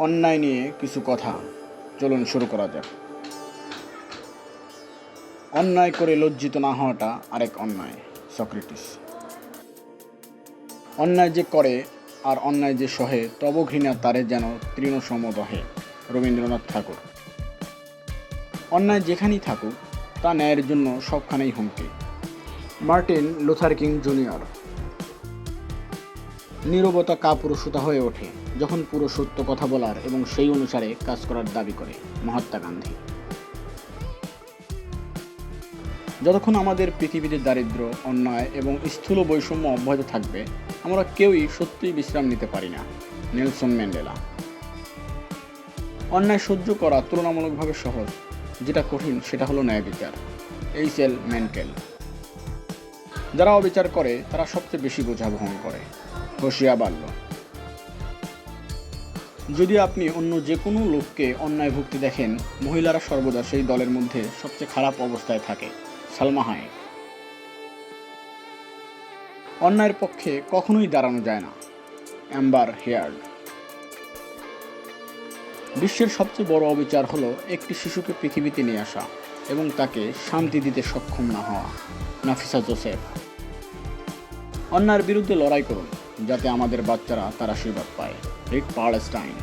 অন্যায় নিয়ে কিছু কথা। চলুন শুরু করা যাক। অন্যায় করে লজ্জিত না হওয়াটা আরেক অন্যায়, সক্রেটিস। অন্যায় যে করে আর অন্যায় যে সহে, তব ঘৃণা তারে যেন তৃণসম দহে রবীন্দ্রনাথ ঠাকুর। অন্যায় যেখানেই থাকুক, তা ন্যায়ের জন্য সবখানেই হুমকি। Martin Luther King Junior. নীরবতা কাপুরুষতা হয়ে ওঠে, যখন পুরো সত্য কথা বলার এবং সেই অনুসারে কাজ করার দাবি করে মহাত্মা গান্ধী। যতক্ষণ আমাদের পৃথিবীতে দারিদ্র অন্যায় এবং স্থূল বৈষম্য অব্যাহত থাকবে, আমরা কেউই সত্যিই বিশ্রাম নিতে পারি না, নেলসন ম্যান্ডেলা। অন্যায় সহ্য করা তুলনামূলকভাবে সহজ, যেটা কঠিন সেটা হলো ন্যায় বিচার, এইচ এল মেনকেল যারা অবিচার করে, তারা সবচেয়ে বেশি বোঝা বহন করে। হোসিয়া বাল্য যদি আপনি অন্য যে কোনো লোককে অন্যায় ভুক্তি দেখেন, মহিলারা সর্বদা সেই দলের মধ্যে সবচেয়ে খারাপ অবস্থায় থাকে, সালমা হায়েক। অন্যায়ের পক্ষে কখনোই দাঁড়ানো যায় না, অ্যাম্বার হেয়ার্ড। বিশ্বের সবচেয়ে বড় অবিচার হলো একটি শিশুকে পৃথিবীতে নিয়ে আসা এবং তাকে শান্তি দিতে সক্ষম না হওয়া, নাফিসা জোসেফ। অন্যায়ের বিরুদ্ধে লড়াই করুন। যাতে আমাদের বাচ্চারা তার আশীর্বাদ পায়। রিক পার্লস্টাইন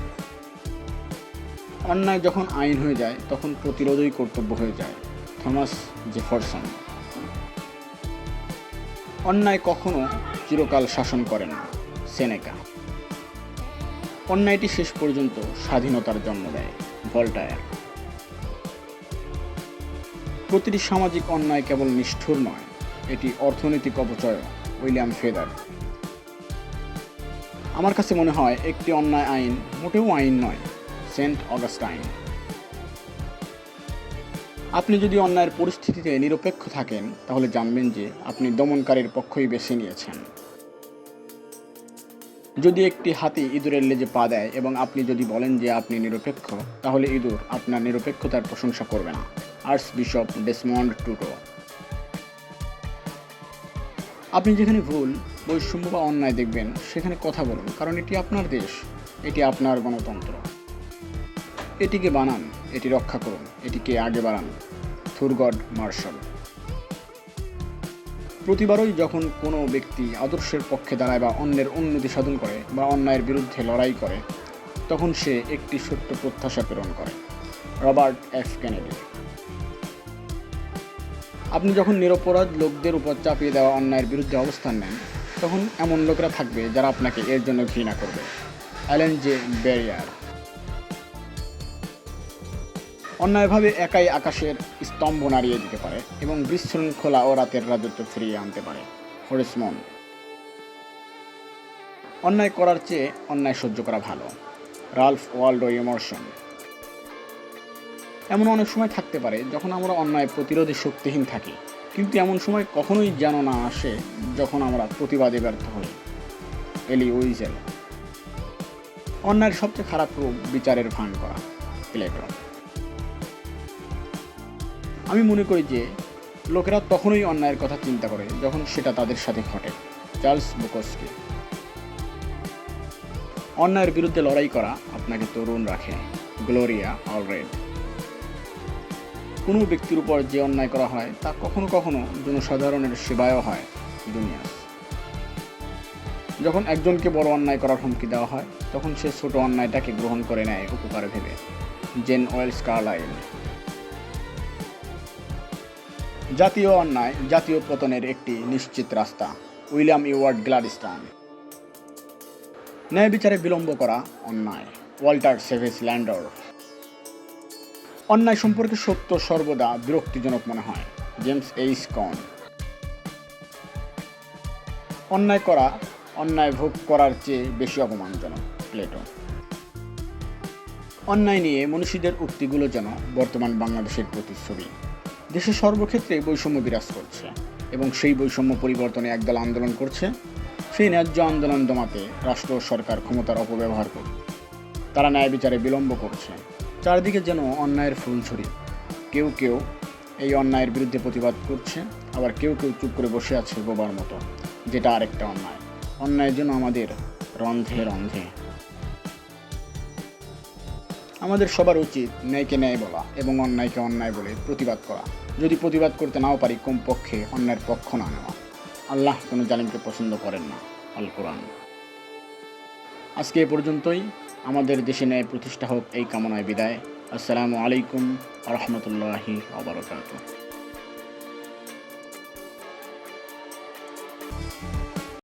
অন্যায় যখন আইন হয়ে যায়, তখন প্রতিরোধই কর্তব্য হয়ে যায়, থমাস জেফারসন। অন্যায় কখনো চিরকাল শাসন করে না, সেনেকা। অন্যায়টি শেষ পর্যন্ত স্বাধীনতার জন্ম দেয়, ভল্টায়ার। প্রতিটি সামাজিক অন্যায় কেবল নিষ্ঠুর নয়, এটি অর্থনৈতিক অপচয়, উইলিয়াম ফেদার। আমার কাছে মনে হয় একটি অন্যায় আইন মোটেও আইন নয়, সেন্ট অগাস্টাইন। আপনি যদি অন্যায়ের পরিস্থিতিতে নিরপেক্ষ থাকেন, তাহলে জানবেন যে আপনি দমনকারীর পক্ষই বেছে নিয়েছেন। যদি একটি হাতি ইঁদুরের লেজে পা দেয় এবং আপনি যদি বলেন যে আপনি নিরপেক্ষ, তাহলে ইঁদুর আপনার নিরপেক্ষতার প্রশংসা করবে না। Archbishop Desmond Tutu. আপনি যেখানে ভুল, বৈষম্য বা অন্যায় দেখবেন, সেখানে কথা বলুন, কারণ এটি আপনার দেশ, এটি আপনার গণতন্ত্র। এটিকে বানান, এটি রক্ষা করুন, এটিকে আগে বাড়ান। Thurgood Marshall. প্রতিবারই যখন কোনো ব্যক্তি আদর্শের পক্ষে দাঁড়ায় বা অন্যের উন্নতি সাধন করে বা অন্যায়ের বিরুদ্ধে লড়াই করে, তখন সে একটি সত্য প্রত্যাশা প্রেরণ করে। Robert F Kennedy. আপনি যখন নিরপরাধ লোকদের উপর চাপিয়ে দেওয়া অন্যায়ের বিরুদ্ধে অবস্থান নেন, তখন এমন লোকেরা থাকবে যারা আপনাকে এর জন্য ঘৃণা করবে। Allen J Barrier. অন্যায়ভাবে একাই আকাশের স্তম্ভ নাড়িয়ে দিতে পারে এবং বিশৃঙ্খলা ও রাতের রাজত্ব ফিরিয়ে আনতে পারে হরিসমন অন্যায় করার চেয়ে অন্যায় সহ্য করা ভালো। রালফ ওয়াল্ডো ইমর্শন এমন অনেক সময় থাকতে পারে যখন আমরা অন্যায় প্রতিরোধে শক্তিহীন থাকি। কিন্তু এমন সময় কখনোই যেন না আসে যখন আমরা প্রতিবাদে ব্যর্থ হই। এলি উইজেল। অন্যায়ের সবচেয়ে খারাপ রূপ বিচারের ভান করা। প্লেটো আমি মনে করি যে, লোকেরা তখনই অন্যায়ের কথা চিন্তা করে যখন সেটা তাদের সাথে ঘটে। Charles Bukowski. অন্যায়ের বিরুদ্ধে লড়াই করা আপনাকে তরুণ রাখে। Gloria Allred. কোনো ব্যক্তির উপর যে অন্যায় করা হয়, তা কখনো কখনো জনসাধারণের সেবায়ও হয় দুনিয়া যখন একজনকে বড় অন্যায় করার হুমকি দেওয়া হয়, তখন সে ছোট অন্যায়টাকে গ্রহণ করে নেয় উপকার ভেবে জেন ওয়েলস কার্লাইল। জাতীয় অন্যায়, জাতীয় পতনের একটি নিশ্চিত রাস্তা। William Ewart Gladstone. ন্যায় বিচারে বিলম্ব করা অন্যায়। Walter Savage Landor. অন্যায় সম্পর্কে সত্য সর্বদা বিরক্তিজনক মনে হয়। জেমস এইস কন। অন্যায় করা, অন্যায় ভোগ করার চেয়ে বেশি অপমানজনক, প্লেটো। অন্যায় নিয়ে মনীষীদের উক্তিগুলো যেন বর্তমান বাংলাদেশের প্রতিচ্ছবি। দেশের সর্বক্ষেত্রে বৈষম্য বিরাজ করছে এবং সেই বৈষম্য পরিবর্তনে একদল আন্দোলন করছে, সেই ন্যায্য আন্দোলন দমাতে রাষ্ট্র সরকার ক্ষমতার অপব্যবহার করছে। তারা ন্যায় বিচারে বিলম্ব করছে। চারদিকে যেন অন্যায়ের ফুল ছড়িয়ে কেউ কেউ এই অন্যায়ের বিরুদ্ধে প্রতিবাদ করছে, আবার কেউ কেউ চুপ করে বসে আছে বোবার মতো, যেটা আরেকটা অন্যায়। অন্যায়ের জন্য আমাদের রন্ধে রন্ধে। আমাদের সবার উচিত ন্যায়কে ন্যায় বলা এবং অন্যায়কে অন্যায় বলে প্রতিবাদ করা। যদি প্রতিবাদ করতে নাও পারি, কমপক্ষে অন্যায়ের পক্ষ না নেওয়া। আল্লাহ কোনো জালিমকে পছন্দ করেন না আল কোরআন আজকে এ পর্যন্তই। আমাদের দেশে ন্যায় প্রতিষ্ঠা হোক এই কামনায় বিদায়। আসসালামু আলাইকুম রহমতুল্লাহি আবরকাত